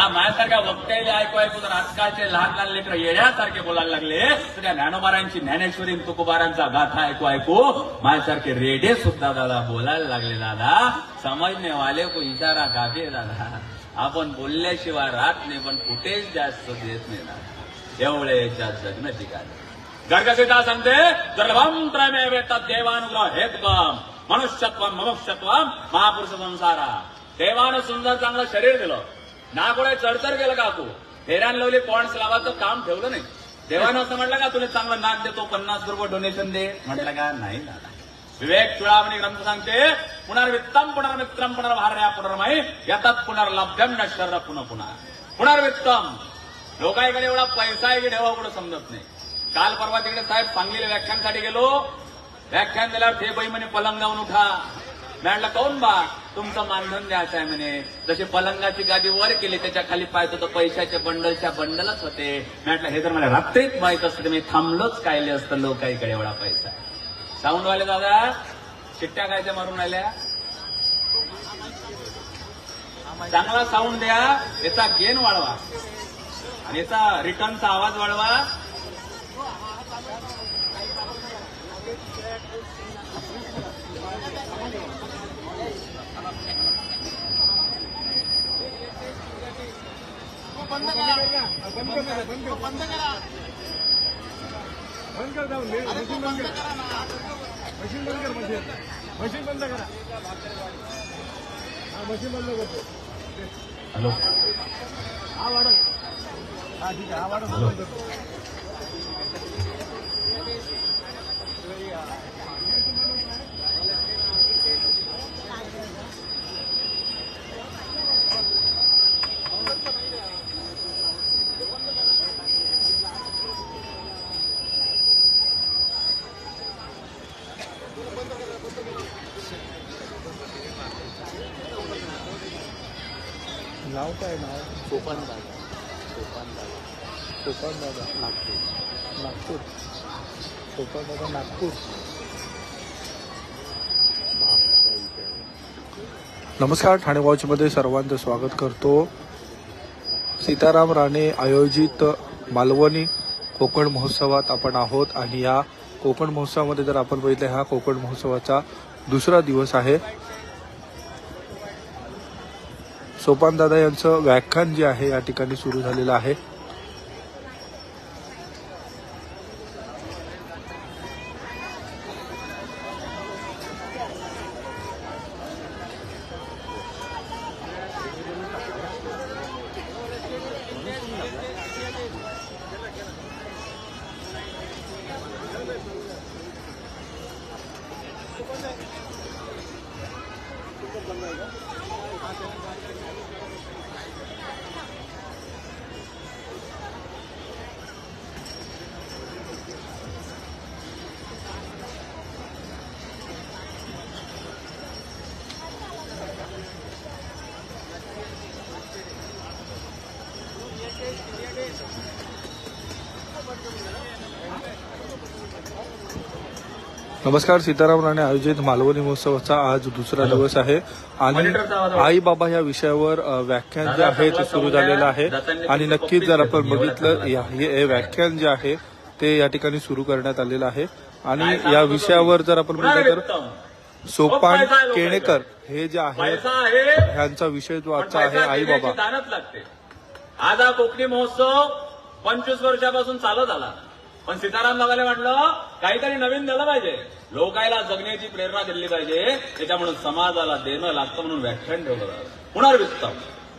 हा माझ्यासारख्या वक्त्याला ऐकू ऐकू जर आजकालचे लहान लहान लेकर येण्यासारखे बोलायला लागले. तर त्या ज्ञानोबारांची ज्ञानेश्वरी तुकोबारांचा गाथा ऐकू ऐकू माझ्यासारखे रेडे सुद्धा दादा बोलायला लागले दादा. समजणे वाले को इशारा काफी दादा. आपण बोलल्याशिवाय राहत नाही पण कुठेच जास्त देत नाही दादा. एवढे याच्यात जगणं ठिकाण गर्गसीता सांगते गर्भम त्रयमेवे देवानुग्रह हेतुकम. मनुष्यत्व मनुष्यत्वम महापुरुष संसारा. देवानं सुंदर चांगलं शरीर दिलं. ना कोणा चढचढ केलं का तू फेऱ्यान लावले पॉइंट लावायचं काम ठेवलं नाही. देवानं असं म्हटलं का तुला चांगलं नाक देतो पन्नास रुपये डोनेशन दे. म्हटलं का नाही दादा. विवेक चुळामणी ग्रंथ सांगते पुनर्वित्तम पुनर्मित्रम पुनर्भार्या पुनर्माई यतात पुनर्लभ्यम नश्वर पुन्हा पुन्हा पुनर्वित्तम. लोकांकडे एवढा पैसा आहे की ठेवा कुठं समजत नाही. काल परवा तिकडे साहेब सांगलीला व्याख्यानसाठी गेलो. व्याख्यान दिल्यावर ते बाई म्हणे पलंग जाऊन उठा. मी म्हटलं काऊन बा? तुमचं मानधन द्यायचं आहे म्हणे. जशी पलंगाची गादी वर केली त्याच्याखाली पाहिजे तर पैशाचे बंडलच्या बंडलच होते. मी म्हटलं हे जर मला रात्रीच माहीत असतं मी थांबलोच कायले असतं लोकाईकडे एवढा पैसा. आहे साऊंडवाले दादा चिट्ट्या कायच्या मारून आल्या. चांगला साऊंड द्या याचा गेन वाढवा. आणि याचा रिटर्नचा आवाज वाढवा. बंद कर. जाऊन दे. मशीन बंद कर. मशीन बंद कर मशीन. मशीन बंद करा. हा मशीन बंद करतो. हॅलो. हा वाढव. हा ठीक आहे. हा वाढव. सोपान दादा सोपान दादा सोपान दादा नागपूर. नागपूर. सोपान दादा नागपूर नमस्कार ठाणे वॉचमध्ये सर्वांचं स्वागत करतो. सीताराम राणे आयोजित मालवणी कोकण महोत्सवात आपण आहोत आणि या कोकण महोत्सवामध्ये जर आपण बघितलं हा कोकण महोत्सवाचा दुसरा दिवस आहे. सोपानदादा यांचं व्याख्यान जे आहे या ठिकाणी सुरू झालेलं आहे. नमस्कार सीताराम राणे आयोजित मालवणी महोत्सवाचा आज दुसरा दिवस आहे आणि. आई बाबा या विषयावर व्याख्यान जे आहे ते सुरू झालेलं आहे. आणि नक्कीच जर आपण बघितलं या- हे व्याख्यान जे आहे ते या ठिकाणी सुरू करण्यात आलेलं आहे. आणि या विषयावर जर आपण बघितलं तर सोपान केणेकर हे जे आहे ह्यांचा विषय जो आजचा आहे आई बाबा आज हा कोकणी महोत्सव पंचवीस वर्षापासून चालत आला पण सीताराम बाबाले म्हटलं काहीतरी नवीन दिलं पाहिजे. लोकायला जगण्याची प्रेरणा दिली पाहिजे. त्याच्यामुळे समाजाला देणं लागतं म्हणून व्याख्यान ठेवलं. जातं. पुनर्वित्तम.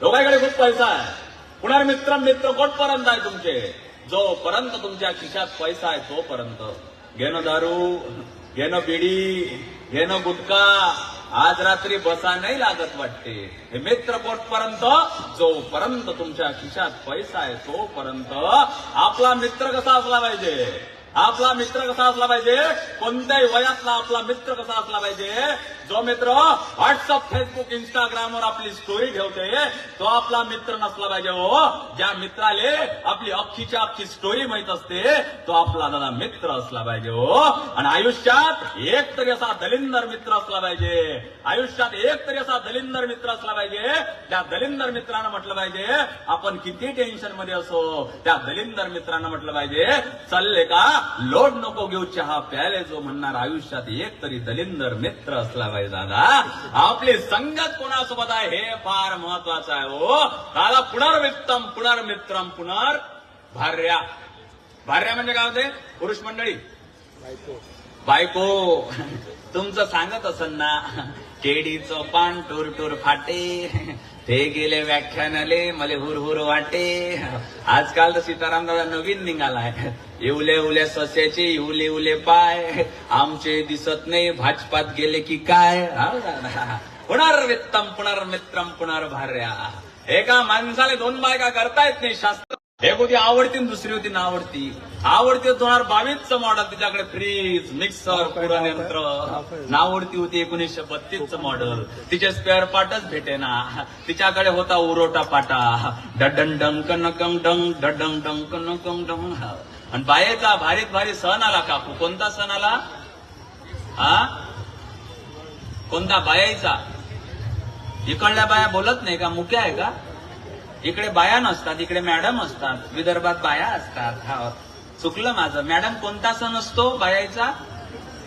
लोकांकडे खूप पैसा आहे. पुनर्मित्र मित्र कोटपर्यंत आहे तुमचे. जोपर्यंत तुमच्या खिशात पैसा आहे तोपर्यंत. घेणं दारू घेणं बिडी घेणं गुटखा आज रात्री बसा नाही लागत वाटते. हे मित्र कोटपर्यंत जोपर्यंत तुमच्या खिशात पैसा आहे तोपर्यंत आपला मित्र कसा असला पाहिजे? आपला मित्र कसा असला पाहिजे? कोणत्याही वयातला आपला मित्र कसा असला पाहिजे? जो मित्र व्हॉट्सअप फेसबुक इंस्टाग्रामवर आपली स्टोरी ठेवते तो आपला मित्र नसला पाहिजे हो. ज्या मित्राले आपली अख्खीच्या अख्खी स्टोरी माहीत असते तो आपला दादा मित्र असला पाहिजे हो. आणि आयुष्यात एक तरी असा दलिंदर मित्र असला पाहिजे. आयुष्यात एक तरी असा दलिंदर मित्र असला पाहिजे. त्या दलिंदर मित्रानं म्हटलं पाहिजे आपण किती टेन्शनमध्ये असो. त्या दलिंदर मित्रानं म्हटलं पाहिजे चालले का लोड नको घेऊ चहा प्यायले जो म्हणणार आयुष्यात एक तरी दलिंदर मित्र असला पाहिजे दादा. आपली संगत कोणासोबत आहे हे फार महत्वाचं आहे हो. दादा पुनर्मित्रम पुनर्मित्रम पुनर भार्या. भार्या म्हणजे काय होते? पुरुष मंडळी. बायको. बायको. तुमचं सांगत असन ना. केडीचं पान टूर टूर फाटे. ते गेले व्याख्यानाले मले हुर हुर वाटे. आजकाल तर सीताराम दादा नवीन निघालाय. इवले उले सस्याचे इवले उले पाय. आमचे दिसत नाही भाजपात गेले की काय? हा? दादा. पुनर्वित्तम पुनर्मित्रम पुनर्भार्या एका माणसाला दोन बायका करता येत नाही शास्त्र एक होती आवडती दुसरी होती नावडती आवडती? दोन हजार बावीसचं मॉडेल तिच्याकडे फ्रीज मिक्सर पुरण यंत्र. नावडती होती एकोणीसशे बत्तीसचं मॉडेल तिचे स्पेअर पार्टच भेटे ना. तिच्याकडे होता उरोटा पाटा. डडन डंक नकंग डंग डडंग डंक नकंग डंग. आणि बायेचा भारीत भारी सण आला काकू. कोणता सण आला? हा? कोणता बायाचा? इकडल्या बाया बोलत नाही का? मुक्या आहे का? इकडे बाया नसतात इकडे मॅडम असतात विदर्भात बाया असतात. हा. चुकलं माझं. मॅडम कोणता सण असतो बायाचा?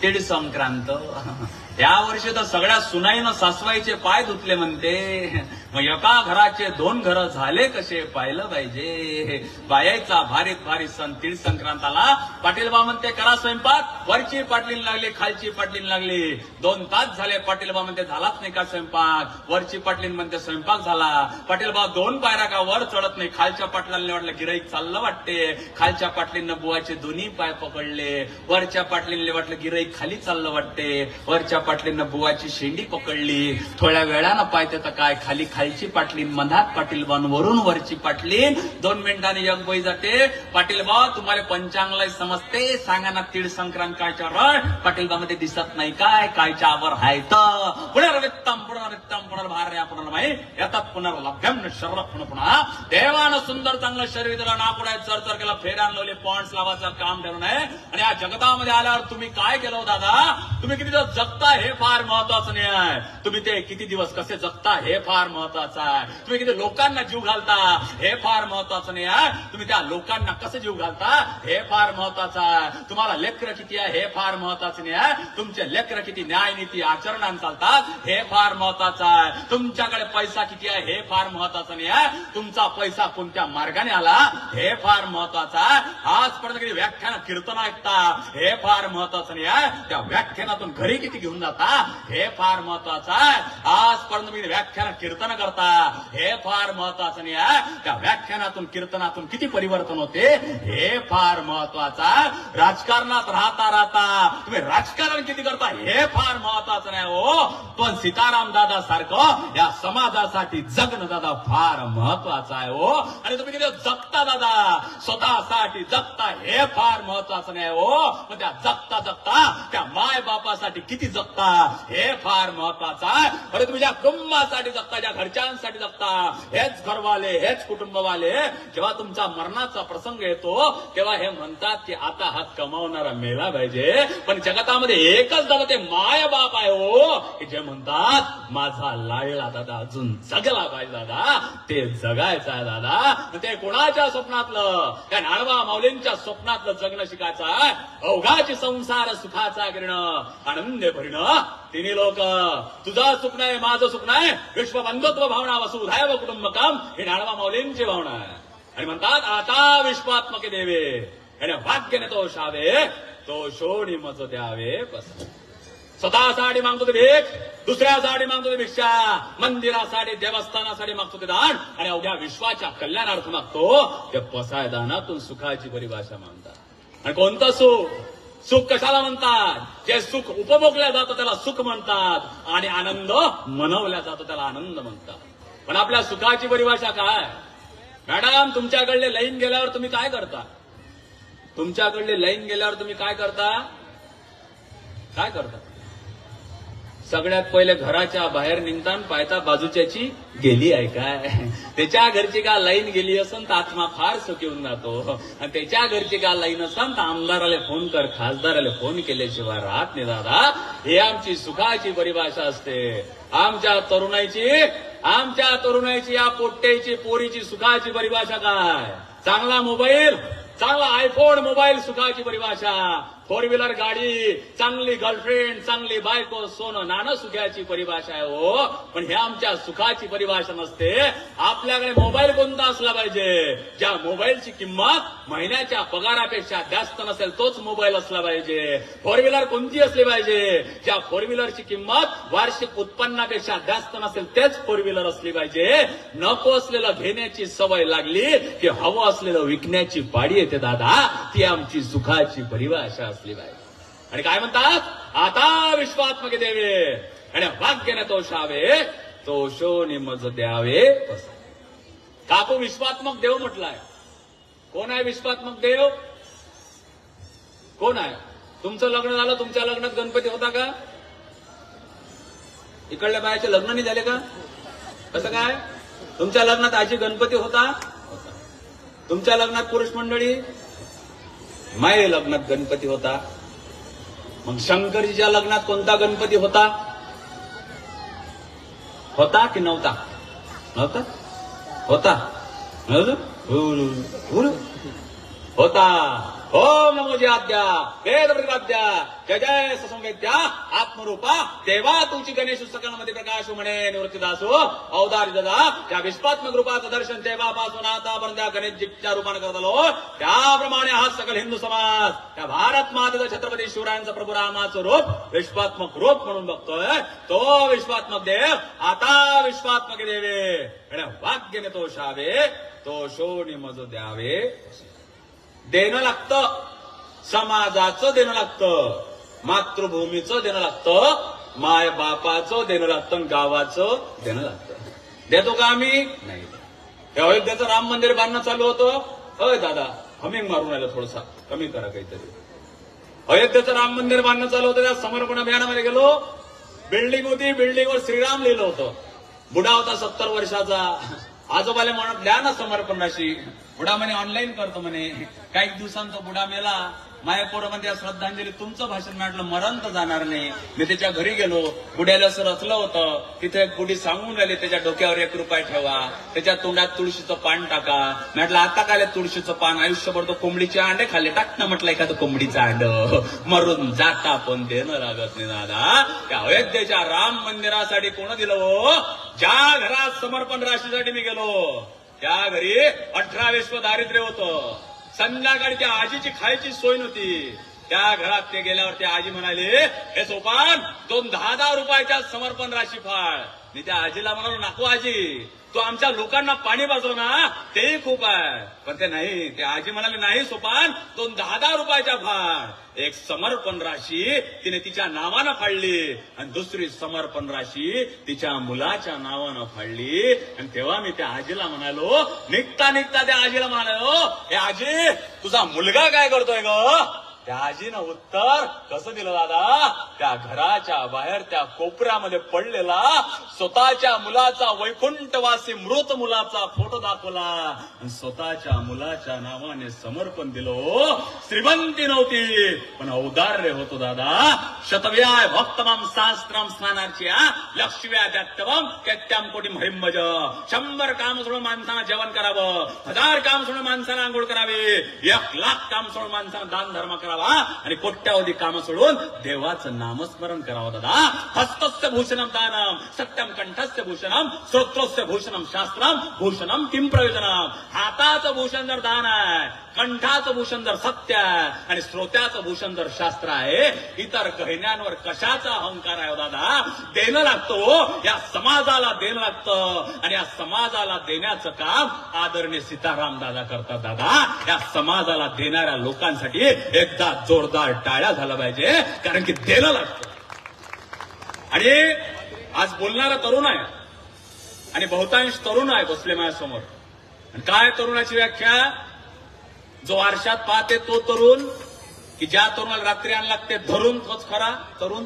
तीड संक्रांत. या वर्षी तर सगळ्या सुनाईनं सासवाईचे पाय धुतले म्हणते. मग एका घराचे दोन घर झाले कसे पाहिलं पाहिजे? बायाचा भारीत भारी सण तीळ संक्रांताला. पाटील बा म्हणते करा स्वयंपाक. वरची पाटलीन लागली खालची पाटलीन लागली. दोन तास झाले पाटील बा म्हणते झालाच नाही का स्वयंपाक? वरची पाटलीन म्हणते स्वयंपाक झाला. पाटील बा दोन पायऱ्या का वर चढत नाही. खालच्या पाटलांनी वाटलं गिराईक चाललं वाटते. खालच्या पाटलींना बुवाचे दोन्ही पाय पकडले. वरच्या पाटलींना वाटलं गिराईक खाली चाललं वाटते. वरच्या पाटलींना बुवाची शेंडी पकडली. थोड्या वेळानं पाय तर काय खाली खाली खालची पाटलीन मधात पाटील बान वरून वरची पाटलीन. दोन मिनिटांनी एक बाई जाते. पाटील बा तुम्हाला पंचांगला समजते. सांगा ना तीळ संक्रांत कायच्या रळ पाटील मध्ये दिसत नाही काय? कायच्या आवर हाय तर पुनर्वित्तम पुनर्वित्तम पुनर्भार्या पुनर्माई येतात पुनर्लभ्यम शर्व पुन्हा पुन्हा. देवानं सुंदर चांगलं शरीर दिलं नापुढे चर चर केला फेऱ्या लावले पॉइंट लावायचं काम ठरवून आहे. आणि या जगतामध्ये आल्यावर तुम्ही काय केलं हो, दादा? तुम्ही किती दिवस जगता हे फार महत्वाचं नाही आहे तुम्ही ते किती दिवस कसे जगता हे फार महत्वाचं आहे. तुम्ही किती लोकांना जीव घालता हे फार महत्वाचं नाही आहे तुम्ही त्या लोकांना कसं जीव घालता हे फार महत्वाचं आहे. तुम्हाला लेकर किती आहे हे फार महत्वाचं नाही आहे तुमचे लेकर किती न्यायनीती आचरणात चालतात हे फार महत्वाचं आहे. तुमच्याकडे पैसा किती आहे हे फार महत्वाचं नाही आहे तुमचा पैसा कोणत्या मार्गाने आला हे फार महत्वाचं आहे. आजपर्यंत किती व्याख्यान कीर्तन ऐकता हे फार महत्वाचं नाही आहे त्या व्याख्यानातून घरी किती घेऊन जाता हे फार महत्वाचं आहे. आजपर्यंत तुम्ही व्याख्यान कीर्तन करता? हे फार महत्वाचं नाही आहे त्या व्याख्यानातून कीर्तनातून किती परिवर्तन होते? हे फार महत्त्वाचा राजकारणात राहता राहता. तुम्ही राजकारण किती करता? हे फार महत्वाचं नाही हो. पण सीताराम दादा सारखं या समाजासाठी जगणं दादा फार महत्वाचं आहे हो. आणि तुम्ही किती जगता दादा? स्वतःसाठी जगता हे फार महत्वाचं नाही हो. पण त्या जगता जगता त्या माय बापासाठी किती जगता? हे फार महत्वाचं आहे. अरे तुम्ही ज्या कुटुंबासाठी जगता ज्या घरच्यांसाठी जगता हेच घरवाले हेच कुटुंबवाले जेव्हा तुमचा मरणाचा प्रसंग येतो तेव्हा हे म्हणतात की आता हा कमावणारा मेला पाहिजे. पण जगतामध्ये एकच दादा ते माय बाप आहे हो की जे म्हणतात माझा लाडला दादा अजून जगला पाहिजे दादा. ते जगायचं आहे दादा. ते कोणाच्या स्वप्नातलं? त्या नाडवा माऊलींच्या स्वप्नातलं जगणं शिकायचं आहे. अवघाची संसार सुखाचा किरण आनंद भरणं. तिन्ही लोक तुझं सुख नाही माझं सुख नाही विश्व बंधुत्व भावना वसुधायव कुटुंब काम हे नाणवा माऊलींची भावना आहे. आणि म्हणतात आता विश्वात्मके देवे आणि भाग्यने तो शावे तो शोणी मज द्यावे बस. स्वतःसाठी मागतो ते भीक दुसऱ्यासाठी मागतो ते भिक्षा मंदिरासाठी देवस्थानासाठी मागतो ते दान आणि अवघ्या विश्वाच्या कल्याणार्थ मागतो ते पसाय दानातून सुखाची परिभाषा मानतात आणि कोणतं सुख? सुख कशाला म्हणतात? जे सुख उपभोगल्या जातं त्याला सुख म्हणतात. आणि आनंद मनवल्या जातो त्याला आनंद म्हणतात. पण आपल्या सुखाची परिभाषा काय? मॅडम तुमच्याकडले लाईन गेल्यावर तुम्ही काय करता? तुमच्याकडले लाईन गेल्यावर तुम्ही काय करता? काय करता? सगळ्यात पहिले घराच्या बाहेर निघताना पायता बाजूच्याची गेली आहे काय? त्याच्या घरची का लाईन गेली असन तर आत्मा फार सुखीवून जातो. आणि त्याच्या घरची का लाईन असन तर आमदाराला फोन कर खासदाराला फोन केल्याशिवाय राहत नाही दादा. हे आमची सुखाची परिभाषा असते. आमच्या तरुणाईची आमच्या तरुणाईची या पोट्ट्याची पोरीची सुखाची परिभाषा काय? चांगला मोबाईल चांगला आयफोन मोबाईल सुखाची परिभाषा. फोर व्हीलर गाडी चांगली गर्लफ्रेंड चांगली बायको सोनं नाणं सुखाची परिभाषा आहे हो. पण हे आमच्या सुखाची परिभाषा नसते. आपल्याकडे मोबाईल कोणता असला पाहिजे? ज्या मोबाईलची किंमत महिन्याच्या पगारापेक्षा जास्त नसेल तोच मोबाईल असला पाहिजे. फोर व्हीलर कोणती असली पाहिजे? ज्या फोर व्हीलरची किंमत वार्षिक उत्पन्नापेक्षा जास्त नसेल तेच फोर व्हीलर असली पाहिजे. नको असलेलं घेण्याची सवय लागली की हवं असलेलं विकण्याची पाडी येते दादा. ती आमची सुखाची परिभाषा असली पाहिजे आणि काय म्हणतात? आता विश्वात्मक देवे. आणि वाक्यने तो शावे तो शो निमज द्यावे. तसे. काकू विश्वात्मक देव म्हटलाय. कोण आहे विश्वात्मक देव? कोण आहे? तुमचं लग्न झालं तुमच्या लग्नात गणपती होता का? इकडल्या बायाचे लग्न नाही झाले का? कसं काय? तुमच्या लग्नात आजी गणपती होता. तुमच्या लग्नात पुरुष मंडळी? माये लग्नात गणपती होता. मग शंकरजीच्या लग्नात कोणता गणपती होता? होता की नव्हता? नव्हता? होता. होता. ओम नमोजाद्या आद्या वेद प्रतिपाद्या जय जय ससंवेद्या आत्मरूपा तेव्हा तुमची गणेश सकलमध्ये प्रकाश म्हणे निवृत्तीदासो अवतार दादा त्या विश्वात्मक रूपाचं दर्शन तेव्हापासून आतापर्यंत त्या गणेशजीच्या रूपाने करत आलो. त्याप्रमाणे हा सकल हिंदू समाज त्या भारत मातेचा छत्रपती शिवरायांचं प्रभू रामाचं रूप विश्वात्मक रूप म्हणून बघतोय. तो विश्वात्मक देव आता विश्वात्मक देवे. आणि वाक्यने तो शावे तो शोणी मज द्यावे. देणं लागतं. समाजाचं देणं लागतं. मातृभूमीचं देणं लागतं. माय बापाचं देणं लागतं गावाचं देणं लागतं. देतो का आम्ही? नाही. हे अयोध्येचं राम मंदिर बांधणं चालू होतं. होय दादा हमिंग मारून राहिलं थोडसा. कमी करा काहीतरी. अयोध्येचं राम मंदिर बांधणं चालू होतं. त्या समर्पण अभियानामध्ये गेलो. बिल्डिंग होती. बिल्डिंगवर श्रीराम लिहिलं होतं. बुडा होता सत्तर वर्षाचा. आजोबाला म्हणत द्या ना समर्पणाशी. बुडा म्हणे ऑनलाईन करतो म्हणे. काही दिवसांचा बुडा मेला. माया पोरामध्ये श्रद्धांजली. तुमचं भाषण म्हटलं मरण तर जाणार नाही. मी त्याच्या घरी गेलो. बुड्याला असं रचलं होतं. तिथे एक बुडी सांगून राहिली त्याच्या डोक्यावर एक रुपये ठेवा. त्याच्या तोंडात तुळशीचं पान टाका. म्हटलं आता काय तुळशीचं पान? आयुष्यभर तो कोंबडीचे अंडे खाल्ले. टाक ना म्हटलं एखादं कोंबडीचं अंड. मरून जाता पण देणं लागत नाही दादा. त्या अयोध्येच्या राम मंदिरासाठी कोण दिलं हो? ज्या घरात समर्पण राशीसाठी मी गेलो. त्या घरी अठरा विश्व दारिद्र्य होतं. संध्याकाळी त्या आजीची खायची सोय नव्हती. त्या घरात ते गेल्यावर ते आजी म्हणाले हे सोपान दोन दहा दहा रुपयाच्या समर्पण राशी फाळ मी त्या आजीला म्हणालो नको आजी तू आमच्या लोकांना पाणी वाजव ना तेही खूप आहे. पण ते नाही ते आजी म्हणाले नाही सोपान दोन दहा दहा रुपयाच्या फाळ एक समर्पण राशी तिने तिच्या नावानं फाडली आणि दुसरी समर्पण राशी तिच्या मुलाच्या नावानं फाडली. आणि तेव्हा मी त्या आजीला म्हणालो निघता निघता त्या आजीला म्हणालो हे आजी तुझा मुलगा काय करतोय ग? त्या आजीनं उत्तर कसं दिलं दादा? त्या घराच्या बाहेर त्या कोपऱ्यामध्ये पडलेला स्वतःच्या मुलाचा वैकुंठवासी मृत मुलाचा फोटो दाखवला. स्वतःच्या मुलाच्या नावाने समर्पण दिलो हो. श्रीमंती नव्हती पण औदार्य होतो दादा. शतव्याय भक्तमम शास्त्रम स्नानार्च्या लक्ष्म्या दत्तवम त्यत्याम कोटी महिमज शंभर काम सोडून माणसांना जेवण करावं. हजार काम सोडून माणसांना आंघोळ करावी. एक लाख काम सोडून माणसांना दान धर्म करावा. करावा आणि कोट्यावधी काम सोडून देवाचं नामस्मरण करावं दादा. हस्तस्य भूषणम दानम सत्यम कंठस्य भूषणम श्रोत्रोस्य भूषणम शास्त्रम भूषणम किम प्रयोजनम? हाताचं भूषण जर दान आहे कंठाचं भूषण जर सत्य आहे आणि श्रोत्याचं भूषण जर शास्त्र आहे इतर गहिन्यांवर कशाचा अहंकार आहे हो, दादा? देणं लागतो हो. या समाजाला देणं लागतं आणि या समाजाला देण्याचं काम आदरणीय सीताराम दादा करतात दादा. या समाजाला देणाऱ्या लोकांसाठी एकदा जोरदार टाळ्या झाला पाहिजे कारण की देणं लागतं आणि आज बोलणारा तरुण आहे. आणि बहुतांश तरुण आहे बसले माझ्यासमोर. आणि काय तरुणाची व्याख्या? जो आरशात पाहते तो तरुण की ज्या तरुणाला रात्री आणला ते धरून तोच खरा तरुण.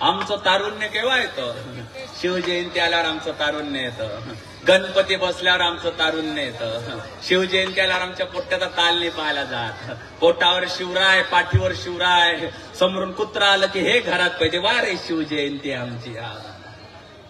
आमचं तारुण्य केव्हा येतं? शिवजयंती आल्यावर आमचं तारुण्य येतं. गणपती बसल्यावर आमचं तारुण्य येतं. शिवजयंत्याला आमच्या पोट्याचा ताल नाही पाहायला जात. पोटावर शिवराय पाठीवर शिवराय. समोरून कुत्रा आलं की हे घरात पाहिजे वा रे शिवजयंती आमची.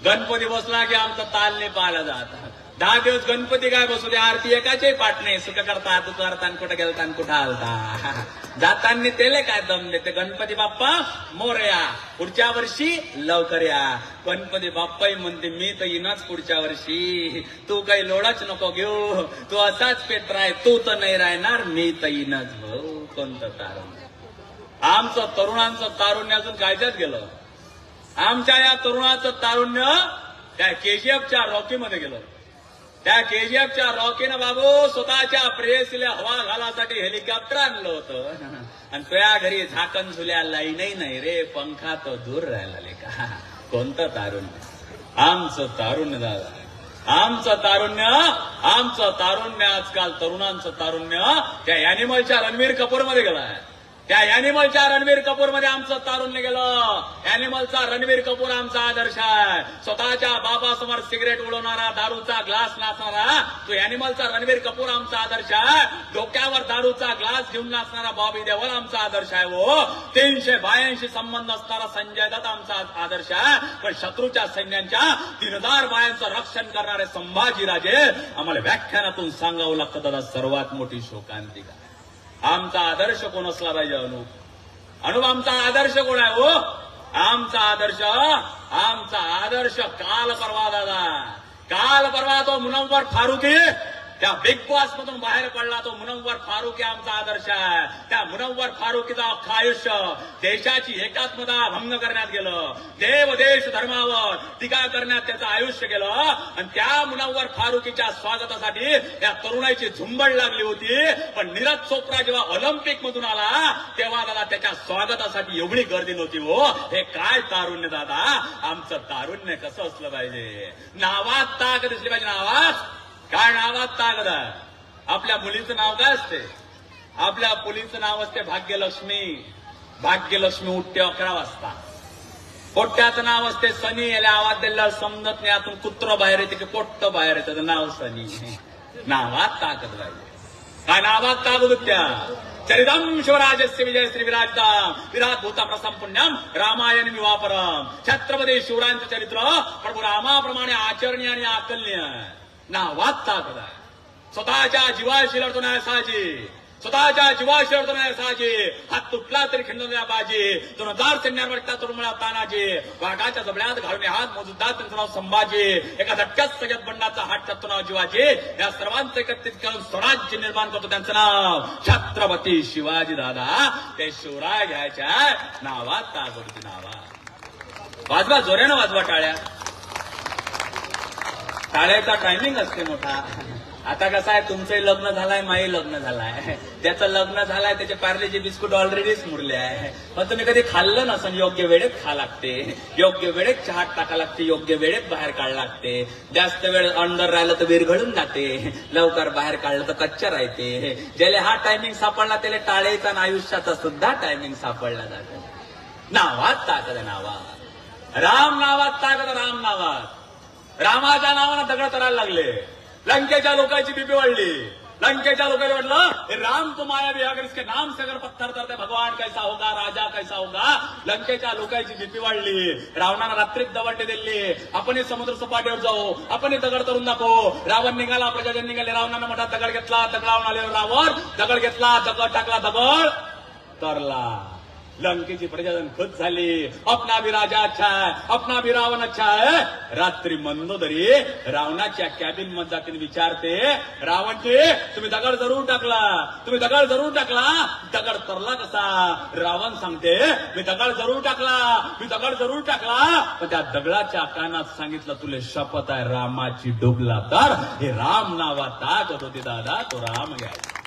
गणपती बसला की आमचा ताल नाही पाहायला जात. दहा दिवस गणपती काय बसू दे आरती एकाचे पाठ नाही. सुख करता तू अर्थ आणि कुठं गेलता कुठं आलता? जाताना तेले काय दम देते? गणपती बाप्पा मोरया. पुढच्या वर्षी लवकर या. गणपती बाप्पाही म्हणते मी तर येईनच पुढच्या वर्षी. तू काही लोडाच नको घेऊ. तू असाच पेत्राय तू तर नाही राहणार. मी तर येईनच भाऊ. कोणतं तारुण्य आमचं तरुणांचं तारुण्य अजून कायच्यात गेलं? आमच्या या तरुणाचं तारुण्य त्या केजीएफच्या रॉकीमध्ये गेलं? त्या केजीएफच्या रॉकीनं बाबू स्वतःच्या प्रेयसीला हवा घालासाठी हेलिकॉप्टर आणलं होतं. आणि तुया घरी झाकण झुल्या लाईनही नाही रे पंखा तो दूर राहिला का? कोणतं तारुण्य? आमचं तारुण्य दादा. आमचं तारुण्य आमचं तारुण्य आजकाल तरुणांचं तारुण्य त्या अॅनिमलच्या रणवीर कपूरमध्ये गेलाय. त्या अॅनिमलच्या रणवीर कपूरमध्ये आमचं तारुण्य गेलं. अॅनिमलचा रणवीर कपूर आमचा आदर्श आहे. स्वतःच्या बाबासमोर सिगरेट उडवणारा दारूचा ग्लास नाचणारा तो अॅनिमलचा रणवीर कपूर आमचा आदर्श आहे. डोक्यावर दारूचा ग्लास घेऊन नाचणारा बॉबी देवल आमचा आदर्श आहे हो. तीनशे बायांशी संबंध असणारा संजय दत्त आमचा आदर्श आहे. पण शत्रूच्या सैन्यांच्या तीन बायांचं रक्षण करणारे संभाजीराजे आम्हाला व्याख्यानातून सांगावं लागतं दादा. सर्वात मोठी शोकांतिका. आमचा आदर्श कोण असला पाहिजे अनुप अनुप आमचा आदर्श कोण आहे? हो आमचा आदर्श आमचा आदर्श काल परवा दादा. काल परवा तो मुनव्वर फारुकी त्या बिग बॉस मधून बाहेर पडला तो मुनव्वर फारुकी आमचा आदर्श आहे. त्या मुनव्वर फारुकीचा अख्खं आयुष्य देशाची एकात्मता भंग करण्यात गेलं. देव देश धर्मावर टीका करण्यात त्याचं आयुष्य गेलं. आणि त्या मुनव्वर फारुकीच्या स्वागतासाठी त्या तरुणाईची झुंबड लागली होती. पण नीरज चोप्रा जेव्हा ऑलिम्पिक मधून आला तेव्हा दादा त्याच्या स्वागतासाठी एवढी गर्दी नव्हती हो. हे काय तारुण्य दादा? आमचं तारुण्य कसं असलं पाहिजे? नावात ताक दिसली पाहिजे नावात. काय नावात ताकद आहे आपल्या मुलीचं नाव काय असते? आपल्या मुलीचं नाव असते भाग्यलक्ष्मी. भाग्यलक्ष्मी उठते अकरा वाजता. पोट्ट्याचं नाव असते सनी. याला आवाज दिला समजत नाही आतून कुत्र बाहेर येते की पोट्ट बाहेर येतं. नाव सनी. नावात ताकद पाहिजे काय नावात ताकद त्या चरितम शिवराजस्य विजय श्री विराजता विराट भूता प्रसम पुण्यम रामायण विवापरम छत्रपती शिवरायांचं चरित्र प्रभू रामाप्रमाणे आचरणीय आणि आकलनीय. नावात ताकद आहे. स्वतःच्या जीवाशी लढतो नाही साजी. स्वतःच्या जीवाशी लढतो नाही साजी. हात तुटला तरी खिंडल्या बाजी. दोन हजार सैन्यावर वाटता तुरुमळा तानाजी. वाघाच्या जबड्यात घालून हात मोजुदार त्यांचं नाव संभाजी. एका झटक्यात सगळ्यात बंडाचा हात टाकतो नाव जीवाजी. या सर्वांचं एकत्रित करून स्वराज्य निर्माण करतो त्यांचं नाव. छत्रपती शिवाजी दादा. ते शिवराय घ्यायच्या नावात ताकद नावा वाजवा जोऱ्यानं वाजवा टाळ्या. टाळ्याचा टायमिंग असते मोठा. आता कसं आहे तुमचंही लग्न झालंय माही लग्न झालाय. ज्याचं लग्न झालंय त्याचे पार्लेचे बिस्कुट ऑलरेडीच मुरले आहे. पण तुम्ही कधी खाल्लं नसन योग्य वेळेत खा लागते. योग्य वेळेत चहा टाका लागते योग्य वेळेत बाहेर काढ लागते. जास्त वेळ अंडर राहिलं तर विरघळून जाते. लवकर बाहेर काढलं तर कच्चा राहते. ज्याला हा टायमिंग सापडला त्याला टाळेचा आणि आयुष्याचा सुद्धा टायमिंग सापडला जातो. नावात ताकद नावात. राम नावात ताकद राम नावात. रामाच्या नावानं दगड करायला लागले. लंकेच्या लोकांची बीपी वाढली. लंकेच्या लोकांनी वाटलं "हे राम तो माया भी अगर इसके नाम से अगर पत्थर करते भगवान कैसा होगा राजा कैसा होगा? लंकेच्या लोकांची भीती वाढली. रावणानं रात्रीत दवंडे दिली. आपण समुद्र सपाटीवर जाऊ. आपण दगड करून दाखवू. रावण निघाला प्रजाजन निघाले. रावणानं मोठा दगड घेतला. दगडावून आले रावण दगड घेतला. दगड टाकला दगड तरला. लंकेची प्रजाजन खत झाली. अपना भी राजा अच्छा अपना भी रावण अच्छा रात्री मंदोदरी रावणाच्या कॅबिनमध्ये जातील विचारते रावणचे तुम्ही दगड जरूर टाकला तुम्ही दगड जरूर टाकला. दगड तरला कसा? रावण सांगते मी दगड जरूर टाकला मी दगड जरूर टाकला. पण त्या दगडाच्या कानात सांगितलं तुले शपथ आहे रामाची डुबला तर. हे राम नावा ताकत होते दादा तो राम घ्यायचा.